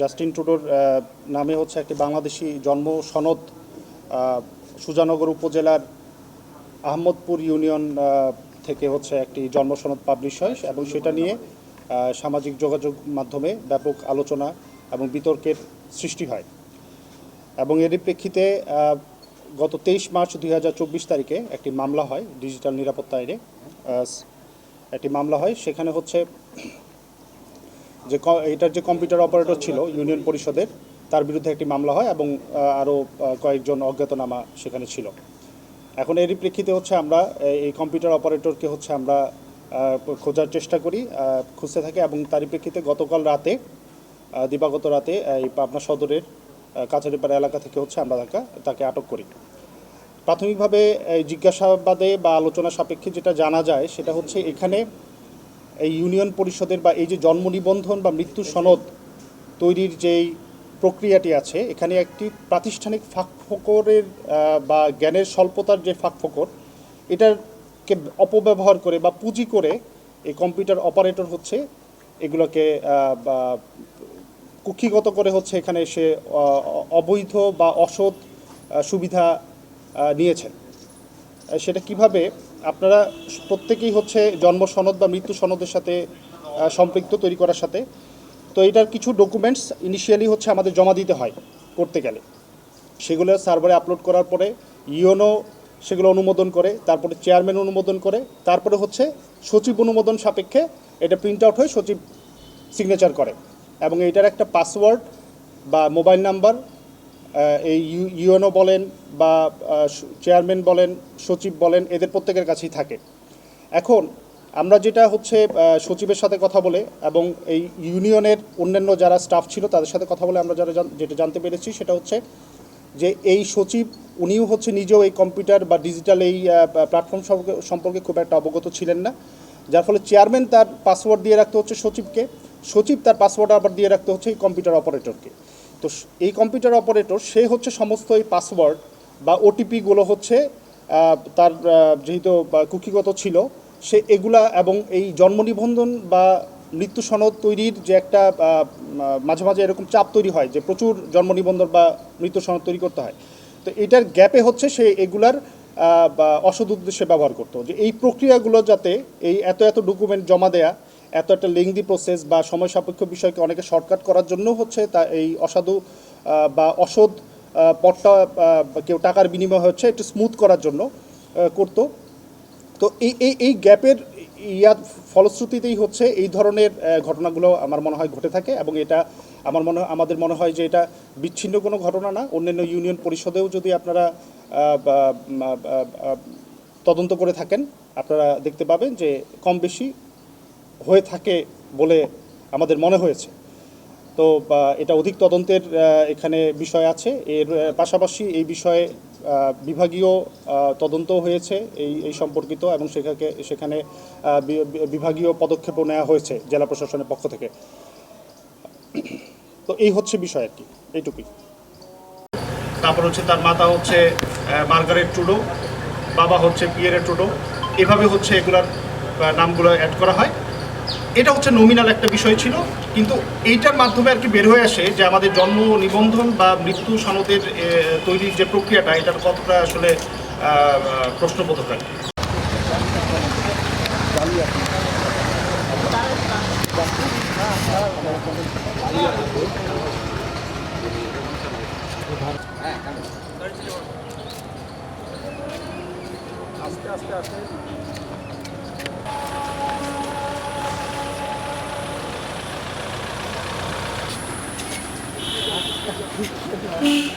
Justin two-door নামে হচ্ছে একটি বাংলাদেশি জন্ম সনদ সুজানগর উপজেলার আহমদপুর ইউনিয়ন থেকে হচ্ছে একটি জন্ম সনদ পাবলিশ হয় এবং সেটা নিয়ে সামাজিক যোগাযোগ মাধ্যমে ব্যাপক আলোচনা এবং বিতর্কের সৃষ্টি হয়। এবং এরই প্রেক্ষিতে গত তেইশ মার্চ দুই হাজার চব্বিশ তারিখে একটি মামলা হয় ডিজিটাল নিরাপত্তা আইনে একটি মামলা হয়। সেখানে হচ্ছে যে এটার যে কম্পিউটার অপারেটর ছিল ইউনিয়ন পরিষদের তার বিরুদ্ধে একটি মামলা হয় এবং আরও কয়েকজন অজ্ঞাতনামা সেখানে ছিল। এখন এরই প্রেক্ষিতে হচ্ছে আমরা এই কম্পিউটার অপারেটরকে হচ্ছে আমরা খোঁজার চেষ্টা করি খুঁজতে থাকি এবং তারই প্রেক্ষিতে গতকাল রাতে দিবাগত রাতে, এই পাবনা সদরের কাছারিপাড়া এলাকা থেকে হচ্ছে আমরা তাকে তাকে আটক করি। প্রাথমিকভাবে জিজ্ঞাসাবাদে বা আলোচনা সাপেক্ষে যেটা জানা যায়, সেটা হচ্ছে এখানে এই ইউনিয়ন পরিষদের বা এই যে জন্ম নিবন্ধন বা মৃত্যু সনদ তৈরির যেই প্রক্রিয়াটি আছে, এখানে একটি প্রাতিষ্ঠানিক ফাঁকফোকরের বা জ্ঞানের স্বল্পতার যে ফাঁক ফাঁকফোকর এটাকে অপব্যবহার করে বা পুঁজি করে এই কম্পিউটার অপারেটর হচ্ছে, এগুলোকে কুক্ষিগত করে হচ্ছে এখানে সে অবৈধ বা অসৎ সুবিধা নিয়েছেন। সেটা কীভাবে আপনারা প্রত্যেকেই হচ্ছে জন্ম সনদ বা মৃত্যু সনদের সাথে সম্পৃক্ত তৈরি করার সাথে। তো এটার কিছু ডকুমেন্টস ইনিশিয়ালি হচ্ছে আমাদের জমা দিতে হয় করতে গেলে। সেগুলো সার্ভারে আপলোড করার পরে ইওনো সেগুলো অনুমোদন করে, তারপরে চেয়ারম্যান অনুমোদন করে, তারপরে হচ্ছে সচিব অনুমোদন সাপেক্ষে এটা প্রিন্ট আউট হয়ে সচিব সিগনেচার করে। এবং এটার একটা পাসওয়ার্ড বা মোবাইল নাম্বার এই ইউ- ইউএনও বলেন বা চেয়ারম্যান বলেন, সচিব বলেন, এদের প্রত্যেকের কাছেই থাকে। এখন আমরা যেটা হচ্ছে সচিবের সাথে কথা বলে এবং এই ইউনিয়নের অন্যান্য যারা স্টাফ ছিল, তাদের সাথে কথা বলে আমরা যারা যেটা জানতে পেরেছি, সেটা হচ্ছে যে এই সচিব, উনিও হচ্ছে নিজেও এই কম্পিউটার বা ডিজিটাল এই প্ল্যাটফর্ম সম্পর্কে খুব একটা অবগত ছিলেন না। যার ফলে চেয়ারম্যান তার পাসওয়ার্ড দিয়ে রাখতে হচ্ছে সচিবকে, সচিব তার পাসওয়ার্ড আবার দিয়ে রাখতে হচ্ছে এই কম্পিউটার অপারেটরকে। তো এই কম্পিউটার অপারেটর, সে হচ্ছে সমস্ত এই পাসওয়ার্ড বা ওটিপিগুলো হচ্ছে তার যেহেতু কুকিগত ছিল, সে এগুলা এবং এই জন্ম নিবন্ধন বা মৃত্যু সনদ তৈরির যে একটা মাঝে মাঝে এরকম চাপ তৈরি হয় যে প্রচুর জন্ম নিবন্ধন বা মৃত্যু সনদ তৈরি করতে হয়। তো এটার গ্যাপে হচ্ছে সে এগুলার বা অসৎ উদ্দেশ্যে ব্যবহার করতো। যে এই প্রক্রিয়াগুলো যাতে এই এত এত ডকুমেন্ট জমা দেয়া এত একটা লেংদি প্রসেস বা সময় সাপেক্ষ বিষয়কে অনেকে শর্টকাট করার জন্য হচ্ছে তা এই অসাধু বা আহ, পট্টা কেউ টাকার বিনিময় হচ্ছে একটু স্মুথ করার জন্য করতো। তো এই এই এই গ্যাপের ইয়ার ফলশ্রুতিতেই হচ্ছে এই ধরনের ঘটনাগুলো আমার মনে হয় ঘটে থাকে এবং এটা আমার মনে আমাদের মনে হয় যে এটা বিচ্ছিন্ন কোনো ঘটনা না। অন্যান্য ইউনিয়ন পরিষদেও যদি আপনারা তদন্ত করে থাকেন আপনারা দেখতে পাবেন যে কম বেশি হয়ে থাকে বলে আমাদের মনে হয়েছে। তো এটা অধিক তদন্তের এখানে বিষয় আছে। এর পাশাপাশি এই বিষয়ে বিভাগীয় তদন্ত হয়েছে এই এই সম্পর্কিত এবং সেখানে সেখানে বিভাগীয় পদক্ষেপও নেওয়া হয়েছে জেলা প্রশাসনের পক্ষ থেকে। তো এই হচ্ছে বিষয় আর কি, এইটুকুই। তারপর হচ্ছে তার মাতা হচ্ছে মার্গারেট টুডো বাবা হচ্ছে পিয়ারে টুডো এভাবে হচ্ছে এগুলার নামগুলো অ্যাড করা হয়। এটা হচ্ছে নমিনাল একটা বিষয় ছিল, কিন্তু এইটার মাধ্যমে আর কি বের হয়ে আসে যে আমাদের জন্ম নিবন্ধন বা মৃত্যু সনদের তৈরির যে প্রক্রিয়াটা এটার কতটা আসলে প্রশ্নবোধক আর আস্তে আস্তে আস্তে। me.